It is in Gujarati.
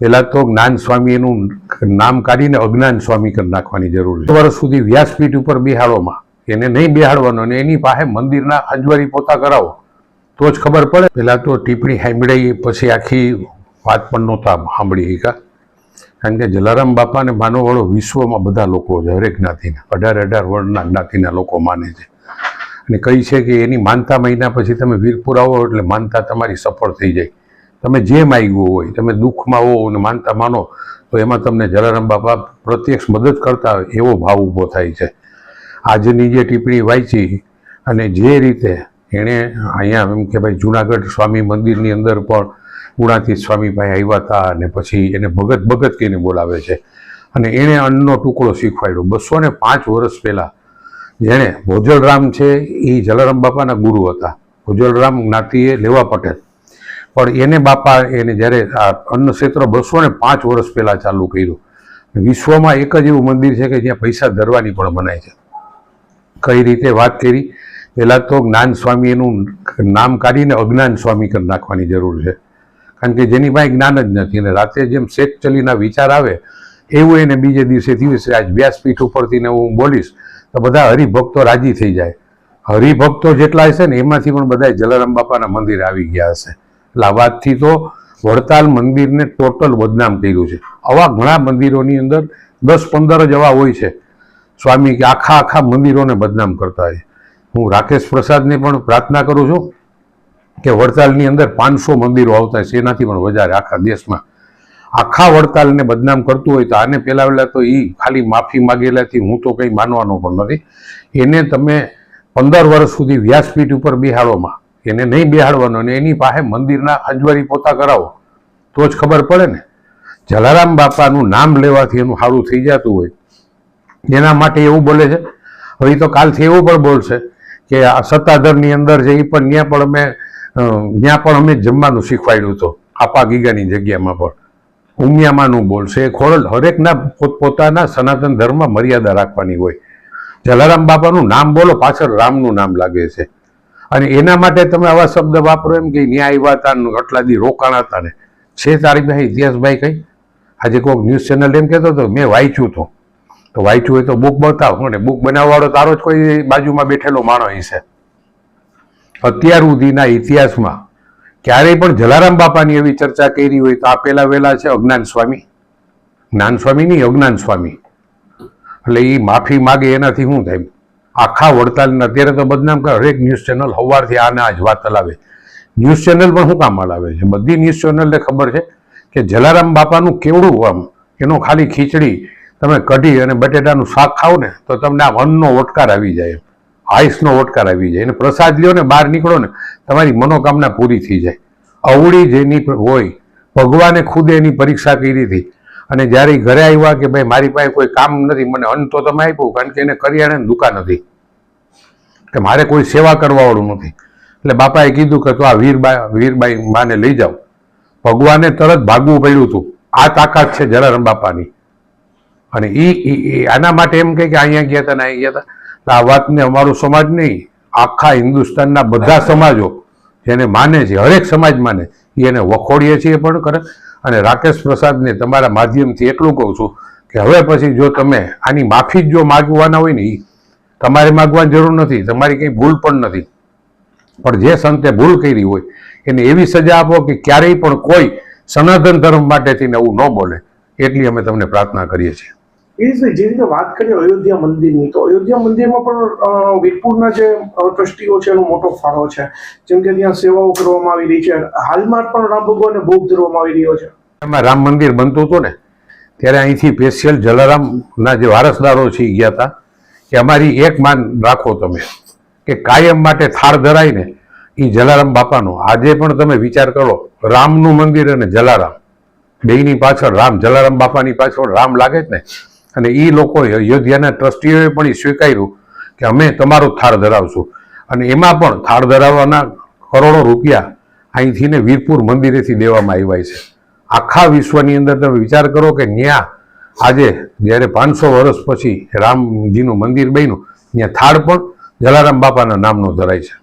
પહેલાં તો જ્ઞાન સ્વામી એનું નામ કાઢીને અજ્ઞાન સ્વામી કરી નાખવાની જરૂર છે. વર્ષ સુધી વ્યાસપીઠ ઉપર બિહાડોમાં એને નહીં બેહાડવાનો અને એની પાસે મંદિરના અંજવારી પોતા કરાવો, તો જ ખબર પડે. પહેલાં તો ટીપણી સાંભળાઈ પછી આખી વાત પણ નહોતા સાંભળી શકા કારણ કે જલારામ બાપાને માનવવાળો વિશ્વમાં બધા લોકો છે, હરેક જ્ઞાતિના, અઢાર અઢાર વર્ણના જ્ઞાતિના લોકો માને છે. અને કહી છે કે એની માનતા મહિના પછી તમે વીરપુર આવો એટલે માનતા તમારી સફળ થઈ જાય. તમે જે માગ્યું હોય, તમે દુઃખમાં હો અને માનતા માનો, તો એમાં તમને જલારામ બાપા પ્રત્યક્ષ મદદ કરતા હોય એવો ભાવ ઊભો થાય છે. આજની જે ટિપ્પણી વાંચી અને જે રીતે એણે અહીંયા એમ કે ભાઈ જુનાગઢ સ્વામી મંદિરની અંદર પણ ગુણાતીત સ્વામીભાઈ આવ્યા હતા અને પછી એને ભગત ભગત કહીને બોલાવે છે. અને એણે અન્નનો ટુકડો શીખવાડ્યો. બસો ને પાંચ વર્ષ પહેલાં જેણે ભોજલરામ છે એ જલારામ બાપાના ગુરુ હતા. ભોજલરામ જ્ઞાતિએ લેવા પટેલ. પણ એને બાપા એને જ્યારે આ અન્ન ક્ષેત્ર બસો ને પાંચ વર્ષ પહેલાં ચાલુ કર્યું, વિશ્વમાં એક જ એવું મંદિર છે કે જ્યાં પૈસા ધરવાની પણ મનાય છે. કઈ રીતે વાત કરી? પહેલાં તો જ્ઞાન સ્વામી એનું નામ કાઢીને અજ્ઞાન સ્વામી કરી નાખવાની જરૂર છે. કારણ કે જેની પાસે જ્ઞાન જ નથી અને રાતે જેમ શેખ ચલીના વિચાર આવે, એવું એને બીજે દિવસે દિવસે આજ વ્યાસપીઠ ઉપરથી ને હું બોલીશ, તો બધા હરિભક્તો રાજી થઈ જાય. હરિભક્તો જેટલા હશે ને, એમાંથી પણ બધા જલારામ બાપાના મંદિર આવી ગયા હશે. વાતથી તો વડતાલ મંદિરને ટોટલ બદનામ કર્યું છે. આવા ઘણા મંદિરોની અંદર દસ પંદર જ એવા હોય છે. સ્વામી કે આખા આખા મંદિરોને બદનામ કરતા હોય. હું રાકેશ પ્રસાદને પણ પ્રાર્થના કરું છું કે વડતાલની અંદર પાંચસો મંદિરો આવતા હોય એનાથી પણ વધારે આખા દેશમાં. આખા વડતાલને બદનામ કરતું હોય તો આને પહેલાં પહેલાં તો એ ખાલી માફી માગેલાથી હું તો કંઈ માનવાનો પણ નથી. એને તમે પંદર વર્ષ સુધી વ્યાસપીઠ ઉપર બેહાડોમાં એને નહીં બેહાડવાનો અને એની પાસે મંદિરના અંજવારી પોતા કરાવો. તો જ ખબર પડે ને. જલારામ બાપાનું નામ લેવાથી એનું સારું થઈ જતું હોય. એના માટે એવું બોલે છે. હવે તો કાલથી એવું પણ બોલશે કે આ સત્તાધરની અંદર છે એ પણ ત્યાં પણ અમે ત્યાં પણ અમે જમવાનું શીખવાડ્યું હતું. આપા ગીગાની જગ્યામાં પણ. ઉમિયામાંનું બોલશે. એ ખોરલ હરેકના પોતપોતાના સનાતન ધર્મમાં મર્યાદા રાખવાની હોય. જલારામ બાપાનું નામ બોલો, પાછળ રામનું નામ લાગે છે. અને એના માટે તમે આવા શબ્દ વાપરો એમ કે ન્યાય આવ્યા હતા આટલા દી રોકાણ હતા ને. છે તારી પાસે ઇતિહાસભાઈ કંઈ? આજે કોઈક ન્યૂઝ ચેનલ એમ કહેતો હતો, મેં વાંચ્યું તો. તો વાંચ્યું હોય તો બુક બતાવ. અને બુક બનાવવાળો તારો જ કોઈ બાજુમાં બેઠેલો માણસ છે અત્યાર સુધીના ઇતિહાસમાં ક્યારેય પણ જલારામ બાપાની એવી ચર્ચા કરી હોય તો આ પેલા વેલા છે અજ્ઞાન સ્વામી. જ્ઞાન સ્વામી નહીં, અજ્ઞાન સ્વામી. એટલે એ માફી માગે એનાથી શું થાય? આખા વડતાલને અત્યારે તો બદનામ કરે. હરેક ન્યૂઝ ચેનલ હવારથી આને આજ વાત ચલાવે ન્યૂઝ ચેનલ પણ શું કામ હલાવે છે? બધી ન્યૂઝ ચેનલને ખબર છે કે જલારામ બાપાનું કેવડું આમ એનો ખાલી ખીચડી તમે કઢી અને બટેટાનું શાક ખાઓ ને તો તમને આમ અન્નનો ઓટકાર આવી જાય આઈસનો ઓટકાર આવી જાય. અને પ્રસાદ લ્યો ને, બહાર નીકળો ને, તમારી મનોકામના પૂરી થઈ જાય. અવળી જેની હોય, ભગવાને ખુદ એની પરીક્ષા કરી હતી. અને જ્યારે ઘરે આવ્યા કે ભાઈ, મારી પાસે કોઈ કામ નથી, મને અન્ન તો તમે આપ્યું, કારણ કે એને કરિયાણાની દુકાન હતી. કે મારે કોઈ સેવા કરવાવાળું નથી. એટલે બાપાએ કીધું કે તો આ વીરબાઈ વીરબાઈ માને લઈ જાઓ ભગવાને તરત ભાગવું પડ્યું હતું. આ તાકાત છે જલારામ બાપાની. અને ઈ આના માટે એમ કે અહીંયા ગયા હતા ને અહીંયા ગયા હતા. આ વાતને અમારો સમાજ નહીં, આખા હિન્દુસ્તાનના બધા સમાજો જેને માને છે, હરેક સમાજ માને એ એને વખોડીએ છીએ પણ કરે. અને રાકેશ પ્રસાદને તમારા માધ્યમથી એટલું કહું છું કે હવે પછી જો તમે આની માફી જ જો માગવાના હોય ને તમારે માગવાની જરૂર નથી, તમારી કંઈ ભૂલ પણ નથી. પણ જે સંતે ભૂલ કરી હોય, એને એવી સજા આપો કે ક્યારેય પણ કોઈ સનાતન ધર્મ માટેથી ને એવું ન બોલે. એટલી અમે તમને પ્રાર્થના કરીએ છીએ. એ જ જે રીતે વાત કરીએ અયોધ્યા મંદિરની, તો અયોધ્યા મંદિરમાં પણ વીરપુરના જે ટ્રસ્ટીઓ છે એનો મોટો ફાળો છે. જેમ કે ત્યાં સેવાઓ કરવામાં આવી રહી છે. હાલમાં પણ રામ ભગવાનને ભોગ ધરવામાં આવી રહ્યો છે. એમાં રામ મંદિર બનતું હતું ને, ત્યારે અહીંથી સ્પેશિયલ જલારામના જે વારસદારો છે ગયા હતા. કે અમારી એક માન રાખો તમે, કે કાયમ માટે થાળ ધરાય ને એ જલારામ બાપાનો. આજે પણ તમે વિચાર કરો, રામનું મંદિર અને જલારામ, બેયની પાછળ રામ, જલારામ બાપાની પાછળ રામ લાગે જ ને? અને એ લોકોએ અયોધ્યાના ટ્રસ્ટીઓએ પણ સ્વીકાર્યું કે અમે તમારો થાળ ધરાવશું. અને એમાં પણ થાળ ધરાવવાના કરોડો રૂપિયા અહીંથી ને વીરપુર મંદિરેથી દેવામાં આવ્યા છે. આખા વિશ્વની અંદર તમે વિચાર કરો કે ન્યા આજે જ્યારે પાંચસો વર્ષ પછી રામજીનું મંદિર બન્યું, ત્યાં થાળ પણ જલારામ બાપાના નામનો ધરાય છે.